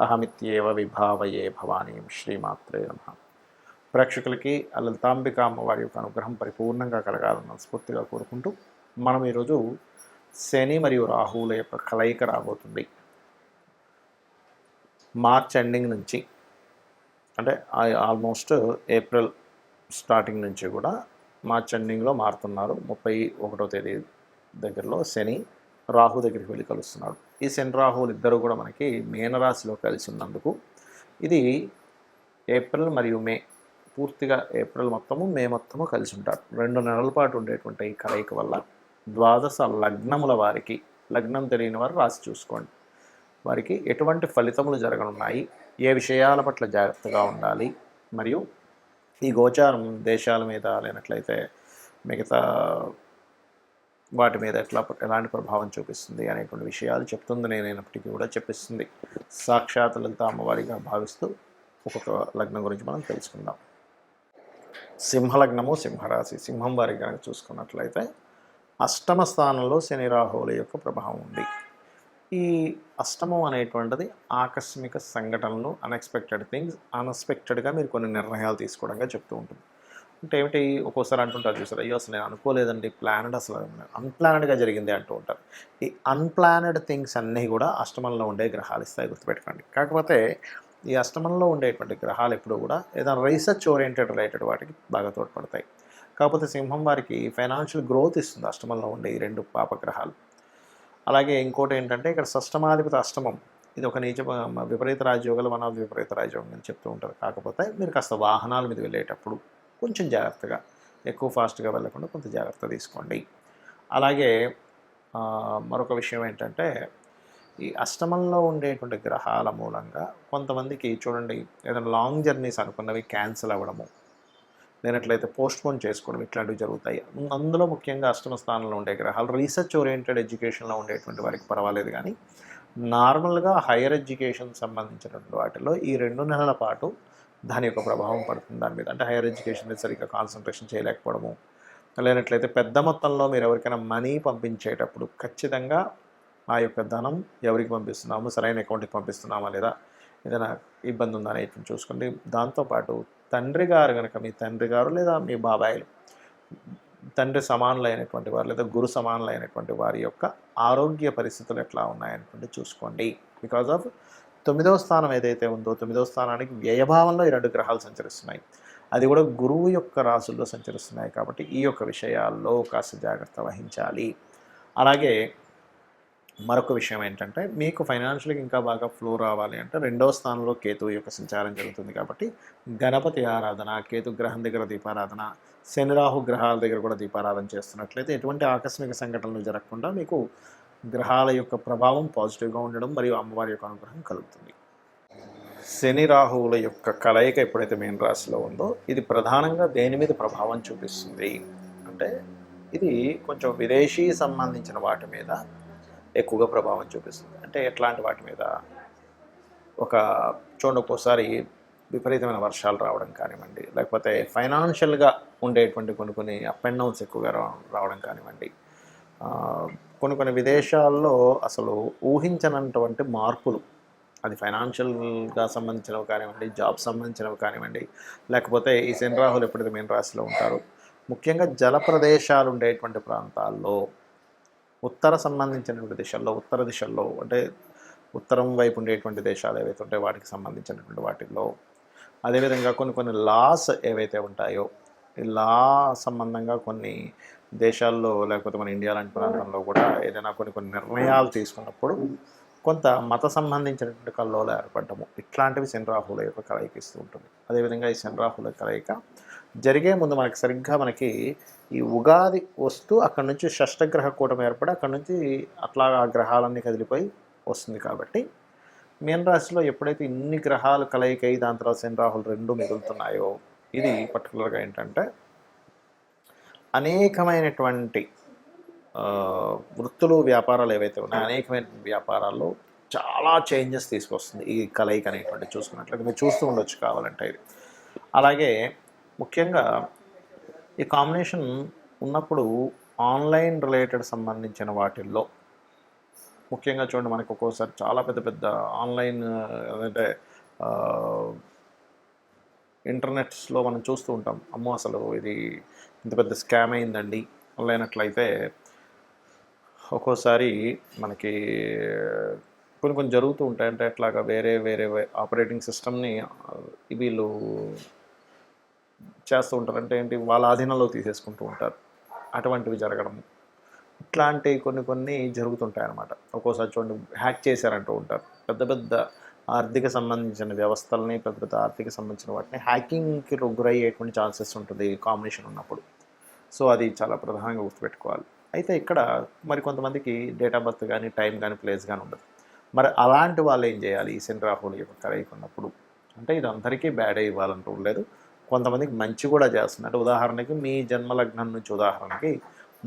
అహమిత్యేవ విభావయే భవానీ శ్రీమాత్రే నమ. ప్రేక్షకులకి ఆ లలితాంబిక అమ్మవారి యొక్క అనుగ్రహం పరిపూర్ణంగా కలగాలని స్ఫూర్తిగా కోరుకుంటూ మనం ఈరోజు శని మరియు రాహువుల యొక్క కలయిక రాబోతుంది. మార్చ్ ఎండింగ్ నుంచి అంటే ఆల్మోస్ట్ ఏప్రిల్ స్టార్టింగ్ నుంచి కూడా మార్చ్ ఎండింగ్లో మారుతున్నారు. ముప్పై ఒకటో తేదీ దగ్గరలో శని రాహు దగ్గరికి వెళ్ళి కలుస్తున్నాడు. ఈ శని రాహువులు ఇద్దరు కూడా మనకి మీనరాశిలో కలిసి ఉన్నందుకు ఇది ఏప్రిల్ మరియు మే పూర్తిగా ఏప్రిల్ మొత్తము మే మొత్తము కలిసి ఉంటారు. రెండు నెలల పాటు ఉండేటువంటి ఈ కలయిక వల్ల ద్వాదశ లగ్నముల వారికి లగ్నం తెలియని వారు రాసి చూసుకోండి. వారికి ఎటువంటి ఫలితములు జరగనున్నాయి ఏ విషయాల పట్ల జాగ్రత్తగా ఉండాలి మరియు ఈ గోచారం దేశాల మీద లేనట్లయితే మిగతా వాటి మీద ఎట్లా ఎలాంటి ప్రభావం చూపిస్తుంది అనేటువంటి విషయాలు చెప్తుంది. నేనైనప్పటికీ కూడా చెప్పిస్తుంది. సాక్షాత్ లలిత అమ్మవారిగా భావిస్తూ ఒక్కొక్క లగ్నం గురించి మనం తెలుసుకుందాం. సింహలగ్నము సింహరాశి. సింహం వారి కనుక చూసుకున్నట్లయితే అష్టమ స్థానంలో శని రాహువుల యొక్క ప్రభావం ఉంది. ఈ అష్టమం అనేటువంటిది ఆకస్మిక సంఘటనలు అన్ఎక్స్పెక్టెడ్ థింగ్స్ అన్ఎక్స్పెక్టెడ్గా మీరు కొన్ని నిర్ణయాలు తీసుకోవడంగా చెప్తూ ఉంటుంది. అంటే ఏమిటి? ఒక్కోసారి అంటుంటారు చూసారు అయ్యో అసలు నేను అనుకోలేదండి ప్లానెడ్ అసలు అన్ప్లానెడ్గా జరిగింది అంటూ ఉంటారు. ఈ అన్ప్లానెడ్ థింగ్స్ అన్నీ కూడా అష్టమంలో ఉండే గ్రహాలు ఇస్తాయి గుర్తుపెట్టుకోండి. కాకపోతే ఈ అష్టమంలో ఉండేటువంటి గ్రహాలు ఎప్పుడూ కూడా ఏదైనా రీసెర్చ్ ఓరియంటెడ్ రిలేటెడ్ వాటికి బాగా తోడ్పడతాయి. కాకపోతే సింహం వారికి ఫైనాన్షియల్ గ్రోత్ ఇస్తుంది అష్టమంలో ఉండే ఈ రెండు పాపగ్రహాలు అలాగే ఇంకోటి ఏంటంటే ఇక్కడ షష్టమాధిపతి అష్టమం ఇది ఒక నీచ విపరీత రాజయోగాలు ఆఫ్ విపరీత రాజయోగం అని చెప్తూ ఉంటారు. కాకపోతే మీరు కాస్త వాహనాల మీద వెళ్ళేటప్పుడు కొంచెం జాగ్రత్తగా ఎక్కువ ఫాస్ట్గా వెళ్ళకుండా కొంత జాగ్రత్త తీసుకోండి. అలాగే మరొక విషయం ఏంటంటే ఈ అష్టమంలో ఉండేటువంటి గ్రహాల మూలంగా కొంతమందికి చూడండి ఏదైనా లాంగ్ జర్నీస్ అనుకున్నవి క్యాన్సిల్ అవ్వడము లేనట్లయితే పోస్ట్పోన్ చేసుకోవడం ఇట్లాంటివి జరుగుతాయి. అందులో ముఖ్యంగా అష్టమ స్థానంలో ఉండే గ్రహాలు రీసెర్చ్ ఓరియంటెడ్ ఎడ్యుకేషన్లో ఉండేటువంటి వారికి పర్వాలేదు కానీ నార్మల్గా హైయర్ ఎడ్యుకేషన్ సంబంధించినటువంటి వాటిలో ఈ రెండు నెలల పాటు దాని యొక్క ప్రభావం పడుతుంది దాని మీద. అంటే హైయర్ ఎడ్యుకేషన్ మీద సరిగ్గా కాన్సన్ట్రేషన్ చేయలేకపోవడము. లేనట్లయితే పెద్ద మొత్తంలో మీరు ఎవరికైనా మనీ పంపించేటప్పుడు ఖచ్చితంగా ఆ యొక్క ధనం ఎవరికి పంపిస్తున్నాము? సరైన అకౌంట్కి పంపిస్తున్నామా లేదా? ఏదైనా ఇబ్బంది ఉందా అనేటువంటి చూసుకోండి. దాంతోపాటు తండ్రి గారు కనుక మీ తండ్రి గారు లేదా మీ బాబాయిలు తండ్రి సమానులైనటువంటి వారు లేదా గురు సమానులైనటువంటి వారి యొక్క ఆరోగ్య పరిస్థితులు ఎట్లా ఉన్నాయనుకుంటే చూసుకోండి. బికాజ్ ఆఫ్ తొమ్మిదవ స్థానం ఏదైతే ఉందో తొమ్మిదవ స్థానానికి వ్యయభావంలో ఈ రెండు గ్రహాలు సంచరిస్తున్నాయి. అది కూడా గురువు యొక్క రాసుల్లో సంచరిస్తున్నాయి కాబట్టి ఈ యొక్క విషయాల్లో కాస్త జాగ్రత్త వహించాలి. అలాగే మరొక విషయం ఏంటంటే మీకు ఫైనాన్షియల్గా ఇంకా బాగా ఫ్లో రావాలి అంటే రెండవ స్థానంలో కేతు యొక్క సంచారం జరుగుతుంది కాబట్టి గణపతి ఆరాధన కేతు గ్రహం దగ్గర దీపారాధన శని రాహు గ్రహాల దగ్గర కూడా దీపారాధన చేస్తున్నట్లయితే ఎటువంటి ఆకస్మిక సంఘటనలు జరగకుండా మీకు గ్రహాల యొక్క ప్రభావం పాజిటివ్గా ఉండడం మరియు అమ్మవారి యొక్క అనుగ్రహం కలుగుతుంది. శని రాహువుల యొక్క కలయిక ఎప్పుడైతే మెయిన్ రాశిలో ఉందో ఇది ప్రధానంగా దేని మీద ప్రభావం చూపిస్తుంది? అంటే ఇది కొంచెం విదేశీ సంబంధించిన వాటి మీద ఎక్కువగా ప్రభావం చూపిస్తుంది. అంటే ఎట్లాంటి వాటి మీద? ఒక చూడండి ఒక్కోసారి విపరీతమైన వర్షాలు రావడం కానివ్వండి లేకపోతే ఫైనాన్షియల్గా ఉండేటువంటి కొన్ని కొన్ని అప్ అండ్ డౌన్స్ ఎక్కువగా రావడం కానివ్వండి కొన్ని కొన్ని విదేశాల్లో అసలు ఊహించనటువంటి మార్పులు. అది ఫైనాన్షియల్గా సంబంధించినవి కానివ్వండి జాబ్ సంబంధించినవి కానివ్వండి లేకపోతే ఈ శని రాహులు ఎప్పుడైతే మీన రాశిలో ఉంటారు ముఖ్యంగా జల ప్రదేశాలు ఉండేటువంటి ప్రాంతాల్లో ఉత్తర సంబంధించినటువంటి దిశల్లో ఉత్తర దిశల్లో అంటే ఉత్తరం వైపు ఉండేటువంటి దేశాలు ఏవైతే ఉంటాయో వాటికి సంబంధించినటువంటి వాటిల్లో అదేవిధంగా కొన్ని కొన్ని లాస్ ఏవైతే ఉంటాయో ఇలా సంబంధంగా కొన్ని దేశాల్లో లేకపోతే మన ఇండియా లాంటి ప్రాంతంలో కూడా ఏదైనా కొన్ని కొన్ని నిర్ణయాలు తీసుకున్నప్పుడు కొంత మత సంబంధించినటువంటి కల్లోలు ఏర్పడటము. ఇట్లాంటివి శనిరాహుల యొక్క కలయిక ఇస్తూ ఉంటుంది. అదేవిధంగా ఈ శనిరాహుల కలయిక జరిగే ముందు మనకి సరిగ్గా మనకి ఈ ఉగాది వస్తూ అక్కడ నుంచి షష్టగ్రహ కూటమి ఏర్పడి అక్కడ నుంచి అట్లా ఆ గ్రహాలన్నీ కదిలిపోయి వస్తుంది కాబట్టి మీనరాశిలో ఎప్పుడైతే ఇన్ని గ్రహాలు కలయికై దాని తర్వాత శనిరాహులు రెండు మిగులుతున్నాయో ఇది పర్టికులర్గా ఏంటంటే అనేకమైనటువంటి వృత్తులు వ్యాపారాలు ఏవైతే ఉన్నాయో అనేకమైన వ్యాపారాల్లో చాలా చేంజెస్ తీసుకొస్తుంది ఈ కలయిక అనేటువంటి చూసుకున్నట్లయితే. మీరు చూస్తూ ఉండొచ్చు కావాలంటే ఇది. అలాగే ముఖ్యంగా ఈ కాంబినేషన్ ఉన్నప్పుడు ఆన్లైన్ రిలేటెడ్ సంబంధించిన వాటిల్లో ముఖ్యంగా చూడండి మనకు ఒక్కోసారి చాలా పెద్ద పెద్ద ఆన్లైన్ అంటే ఇంటర్నెట్స్లో మనం చూస్తూ ఉంటాం. అమ్మో అసలు ఇది ఇంత పెద్ద స్కామ్ అయిందండి లేనట్లయితే ఒక్కోసారి మనకి కొన్ని కొన్ని జరుగుతూ ఉంటాయి. అంటే అట్లాగా వేరే వేరే ఆపరేటింగ్ సిస్టమ్ని వీళ్ళు చేస్తూ ఉంటారు. అంటే ఏంటి వాళ్ళ ఆధీనంలో తీసేసుకుంటూ ఉంటారు. అటువంటివి జరగడం. ఇట్లాంటి కొన్ని కొన్ని జరుగుతుంటాయి అన్నమాట ఒక్కోసారి చూడండి హ్యాక్ చేశారంటూ ఉంటారు. పెద్ద పెద్ద ఆర్థిక సంబంధించిన వ్యవస్థలని ప్రకృతి ఆర్థిక సంబంధించిన వాటిని హ్యాకింగ్కి గురయ్యేటువంటి ఛాన్సెస్ ఉంటుంది కాంబినేషన్ ఉన్నప్పుడు. సో అది చాలా ప్రధానంగా గుర్తుపెట్టుకోవాలి. అయితే ఇక్కడ మరి కొంతమందికి డేట్ ఆఫ్ బర్త్ కానీ టైం కానీ ప్లేస్ కానీ ఉండదు. మరి అలాంటి వాళ్ళు ఏం చేయాలి? ఈ శని రాహువుల యొక్క కలయిక ఉన్నప్పుడు అంటే ఇది అందరికీ బ్యాడ్ ఇవ్వాలంటూ లేదు. కొంతమందికి మంచి కూడా చేస్తుంది. అంటే ఉదాహరణకి మీ జన్మలగ్నం నుంచి ఉదాహరణకి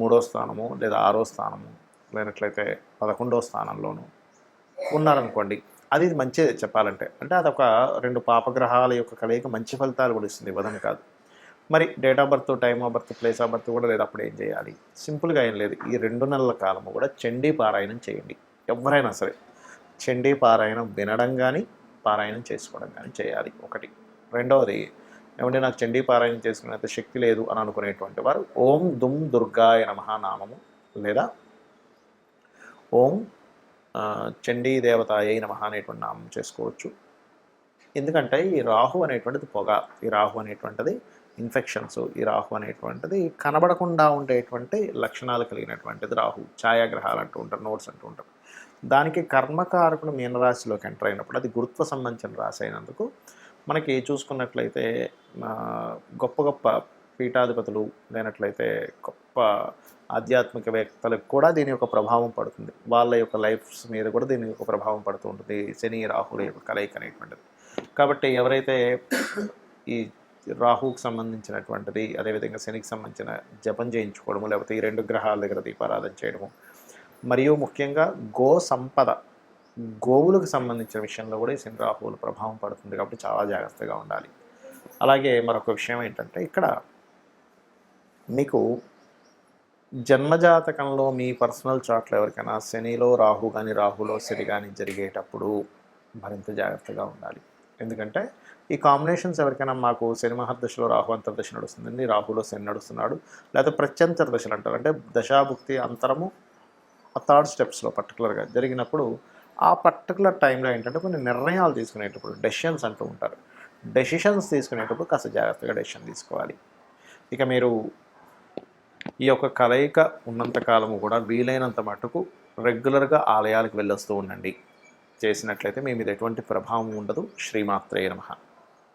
మూడో స్థానము లేదా ఆరో స్థానము లేనట్లయితే పదకొండో స్థానంలోను ఉన్నారనుకోండి. అది మంచిదే చెప్పాలంటే. అంటే అదొక రెండు పాపగ్రహాల యొక్క కలయిక మంచి ఫలితాలు కూడా ఇస్తుంది ఇవ్వదని కాదు. మరి date of birth time of birth place of birth కూడా లేదు. అప్పుడు ఏం చేయాలి? సింపుల్గా ఏం లేదు. ఈ రెండు నెలల కాలము కూడా చండీ పారాయణం చేయండి. ఎవరైనా సరే చండీ పారాయణం వినడం కానీ పారాయణం చేసుకోవడం కానీ చేయాలి. ఒకటి. రెండవది ఏమంటే నాకు చండీ పారాయణం చేసుకునేంత శక్తి లేదు అని అనుకునేటువంటి వారు ఓం దుమ్ దుర్గాయ నమః నామము లేదా ఓం చండీ దేవత అయి నమ అనేటువంటి నామం చేసుకోవచ్చు. ఎందుకంటే ఈ రాహు అనేటువంటిది పొగ ఈ రాహు అనేటువంటిది ఇన్ఫెక్షన్స్ ఈ రాహు అనేటువంటిది కనబడకుండా ఉండేటువంటి లక్షణాలు కలిగినటువంటిది రాహు. ఛాయాగ్రహాలు అంటూ ఉంటారు నోట్స్ అంటూ ఉంటారు. దానికి కర్మకారకుడు మీనరాశిలోకి ఎంటర్ అయినప్పుడు అది గురుత్వ సంబంధించిన రాశి అయినందుకు మనకి చూసుకున్నట్లయితే గొప్ప గొప్ప పీఠాధిపతులు లేనట్లయితే గొప్ప ఆధ్యాత్మికవేత్తలకు కూడా దీని యొక్క ప్రభావం పడుతుంది. వాళ్ళ యొక్క లైఫ్స్ మీద కూడా దీని యొక్క ప్రభావం పడుతూ ఉంటుంది. శని రాహుల యొక్క కలయిక అనేటువంటిది. కాబట్టి ఎవరైతే ఈ రాహుకు సంబంధించినటువంటిది అదేవిధంగా శనికి సంబంధించిన జపం చేయించుకోవడము లేకపోతే ఈ రెండు గ్రహాల దగ్గర దీపారాధన చేయడము మరియు ముఖ్యంగా గో సంపద గోవులకు సంబంధించిన విషయంలో కూడా ఈ శని రాహువుల ప్రభావం పడుతుంది కాబట్టి చాలా జాగ్రత్తగా ఉండాలి. అలాగే మరొక విషయం ఏంటంటే ఇక్కడ మీకు జన్మజాతకంలో మీ పర్సనల్ చాట్లో ఎవరికైనా శనిలో రాహు కానీ రాహులో శని కానీ జరిగేటప్పుడు మరింత జాగ్రత్తగా ఉండాలి. ఎందుకంటే ఈ కాంబినేషన్స్ ఎవరికైనా మాకు శని మహర్దశలో రాహు అంతర్దశ నడుస్తుందండి రాహులో శని నడుస్తున్నాడు లేకపోతే ప్రత్యంతర దశలు అంటారు. అంటే దశాభుక్తి అంతరము ఆ థర్డ్ స్టెప్స్లో పర్టికులర్గా జరిగినప్పుడు ఆ పర్టికులర్ టైంలో ఏంటంటే కొన్ని నిర్ణయాలు తీసుకునేటప్పుడు డెసిషన్స్ అంటూ ఉంటారు. డెసిషన్స్ తీసుకునేటప్పుడు కాస్త జాగ్రత్తగా డెసిషన్ తీసుకోవాలి. ఇక మీరు ఈ యొక్క కలయిక ఉన్నంత కాలము కూడా వీలైనంత మటుకు రెగ్యులర్గా ఆలయాలకు వెళ్ళొస్తూ ఉండండి. చేసినట్లయితే మీ మీద ఎటువంటి ప్రభావం ఉండదు. శ్రీమాత్రేయ నమః.